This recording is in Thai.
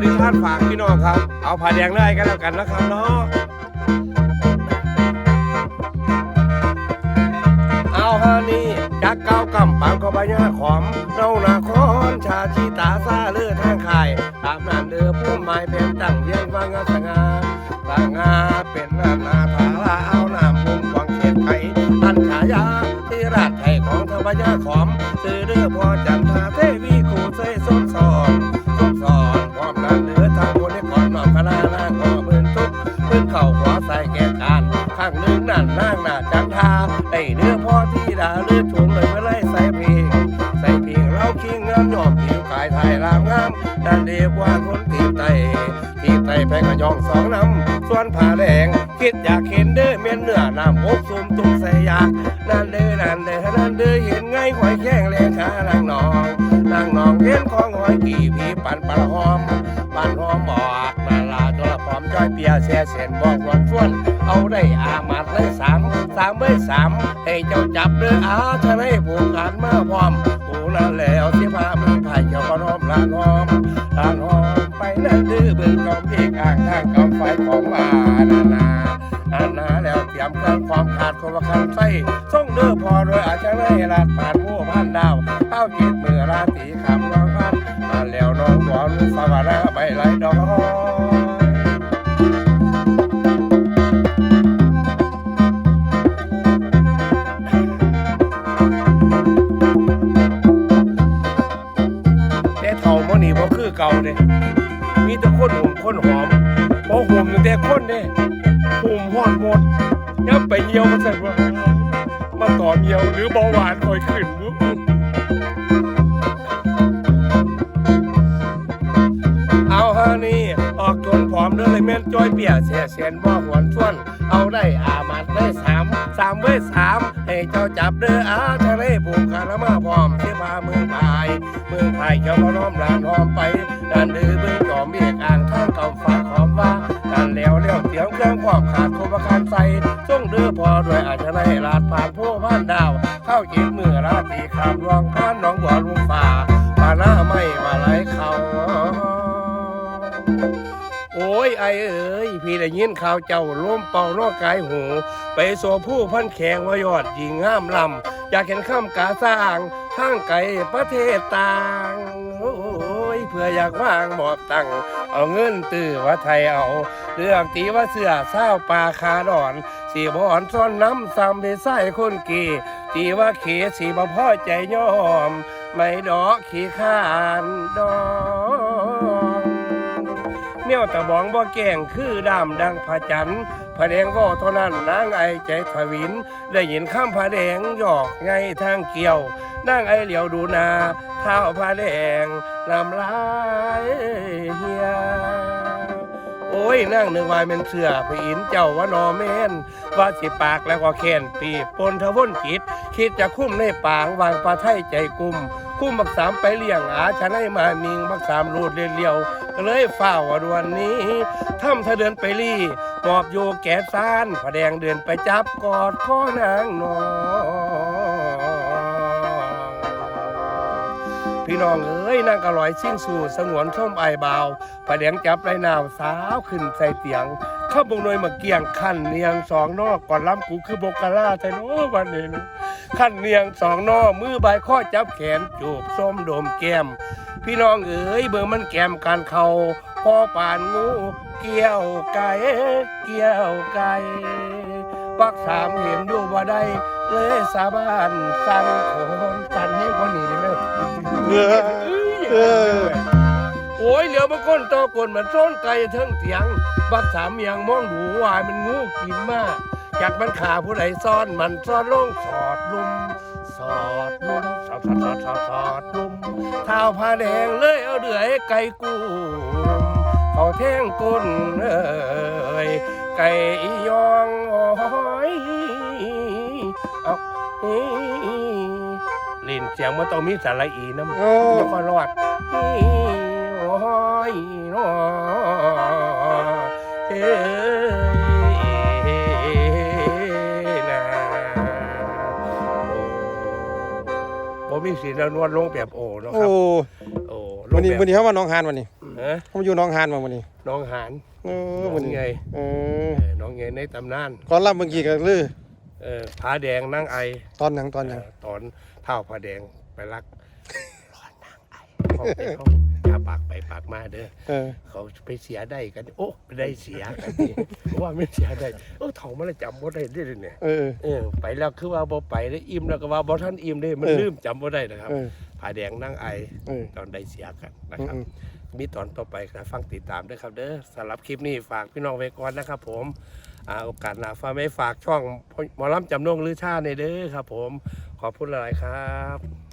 นิทานฝากพี่น้องครับ เอาผ่าแดงได้กันแล้วกันนะครับเนาะเอาฮานี่จักเก้ากำปังก็บายาขอมเนานาคอนชาชีตาซาเลือทางขายตามนั้นเดือพุ่มไม้เป็นตั้งเวียนวางสงาสงาเป็นนานาถาลาเอาน้ำพุ่มกวางเขตไข่อันฉายาที่ราชไทยของทวายาขอมซื้อเดือพอจัน เมื่อไรใส่เพลงใส่เพลงเราคิงงามยอมผิวกายไทยรามงามดันเดียกว่าคนตีไตตีไตแพงกระยองสองน้ำส่วนผ่าแดงคิดอยากเห็นเด้อเมียนเนื้อน้ำอกซุ่มตุ้งใส่ยากนั่นเด้อนั่นเด้อนั่นเด้อเห็นไงหอยแข้งแรงขาลังนองนางนองเห็นของหอยกี่ผีปันปลาหอมปันหอมบอกนาลาจระพร้อมจ้อยเปียเสียเสียนบอกวันชวน เอาได้อามาดเลยสาม สามเบ้ยสามให้เจ้าจับเรืออาชะให้ผูกกันมาพร้อมผูละแล้วสิพามือไผ่เจ้าก็น้อมลาน้อมลาน้อมไปนั่นดื้อเบิ่งกองพี่กลางทางกองไฟของว่านานานานาแล้วเตรียมเครื่องความขาดคนละคันไส้ส่งเด้อพอโดยอาจจะได้ลาดผ่านผู้พันดาวเข้าจิต เก่าเด้มีแต่คนหุ่มคนหอมพอหุ่มตั้งแต่คนเด้หุ่มหอดหมดยับไปเหี่ยวมาใส่ว่ามาต่อเหี่ยวหรือเบาหวานคอยขึ้นบุ๊เอาฮานี่ออกทนผอมเด้อเลยแม่นจ้อยเปียเสียเสียนบ่หวนชวน เอาได้อามัดได้สามสามเว้ยสามให้เจ้าจับเด้ออาทะเลผูกกันแล้วมาพร้อมที่พาเมืองพาย เมืองพายเจ้าก็น้อมลานหอมไป ดันดื้อเบื้องจอมเบียกอ่างทางเก่าฝากหอมว่าดันแล้วเลี้ยวเสียงเครื่องความขาดโคบคานใส่ส่งเด้อพอด้วยอาจจะได้ลาดผ่านผู้ผ่านดาว เข้าจิตมือราตรีคำรองผ่านน้องบัวลุงฝ่าป่าหน้าไม่มาไหลเขาโอ้ยไอเอ๋ยพี่ได้ยินข่าวเจ้าล้มเป่านอกกายหู ไปโซผู้พันแขงวายอดหญิงงามลำ อยากเห็นข้ามกาสร้าง ทางไกลประเทศต่าง พื่ออยากวางหมอบตังเอาเงินตื้อว่าไทยเอา เรื่องตีว่าเสือเศร้าปลาคาดอน สีบอนซ่อนน้ำซ้ำไปใส่คนกีตีว่าเขสีบ่พ่อใจย่อม ไม่ดอกขี้ข้านดอกเมี่ยวตะบองบ่แกล้งคือดำดังผาจันทร์ผาแดงก็เท่านั้นนางไอใจทวิน ได้ยินข้ามผาแดงหยอกไงทางเกี่ยว นางไอเหลียวดูนาเท้าผาแดงลำลายเฮียโอ้ยนั่งนึกว่าเป็นเสือไปอินเจ้าว่านอแม่นว่าสิปากแล้วก็แค้นปีปนทะวนจิต คิดจะคุ้มในปางวางปลาไทยใจกุมคุ้มบักสามไปเลี้ยงอาชะให้มามิงบักสามรูดเรียวก็เลยเฝ้าว่าดวนนี้ทำถ้าเดินไปลี่หมอบโยแก่ซานผาแดงเดินไปจับกอดข้อนางนอง พี่น้องเอ้ยนางกระลอยสิ้นสู่สงวนส้มไอายบาวผาแดงจับไรนาวสาวขึ้นใส่เตียง ข้าบงนวยมาเกี่ยงขั้นเนียงสองนอกก่อนล้ำกูคือบกกะล่าใช่โน้วันนี้นะขั้นเนียงสองนอมือใบายข้อจับแขนจูบส้มโดมแก้ม พี่น้องเอ๋ยเบิ่งมันแก้มกันเขาพอป่านงูเกี่ยวไก่เกี่ยวไก่ปักสามเห็นอยู่บ่ได้เลยสาบานสั่นโคนสั่น ให้คนนี้ได้ไหมเออเออโอ้ยเหลือบางคนตอกนเหมันซ่อนไก่เทิงเถียง บักสามเมียงมองดูวายมันงูกินมากจากมันขาผู้ใดซ่อนมันซ่อนลงสอดลุม สอดลุมสอดสอดสอดสอดสอดลุมเท้าผ้าแดงเลยเอาเดือยไก่กูเขาแท่งก้นเอ้ยไก่ยองอ้ยเอาเล่ นเสียงมันต้องมีสาระอีน้ำโอ้แล้วก็รอดโอ้ยน้อเอ้ยนะโอ้บ่มีสีนวลลงแบบโอ้เนาะคโอ้รับโอ้ลวังนนี้แบบวันนี้เขามาหน้องหานวันนี้อืมฮะผมอยู่หน้องหานมาวันนี้น้องหานเออน้อวันงนี้ไงเออเออน้องไงในตำนาน ก่อนรับเมื่อกี้ก็ลือเออผาแดงนั่งไอ ตอนหยังตอนหยัง เออตอน เท่าผาแดงไปรักร้อนนางไอเขาไปเขาอย่าปากไปปากมาเด้อเออ เขาไปเสียได้กัน โอ้ไปได้เสียกันนี่ว่าไม่เสียได้เออเถ่ามันเลยจำบ่ได้เด้อเนี่ย เออ เออไปแล้วคือว่าบ่ไปได้อิ่มแล้วก็ว่าบ่ทันอิ่มได้มันเออลืมจำบ่ได้นะครับเออผาแดงนั่งไอเออตอนได้เสียกันนะอืครับมมีตอนต่อไปครับฟังติดตามด้วยครับ เด้อสำหรับคลิปนี้ฝากพี่น้องไว้ก่อนนะครับ ผมอ่า โอกาสหน้าฟ้าไม่ฝากช่องหมอลำจำนงหรือชาในเด้อครับ ผมขอบคุณหลายครับ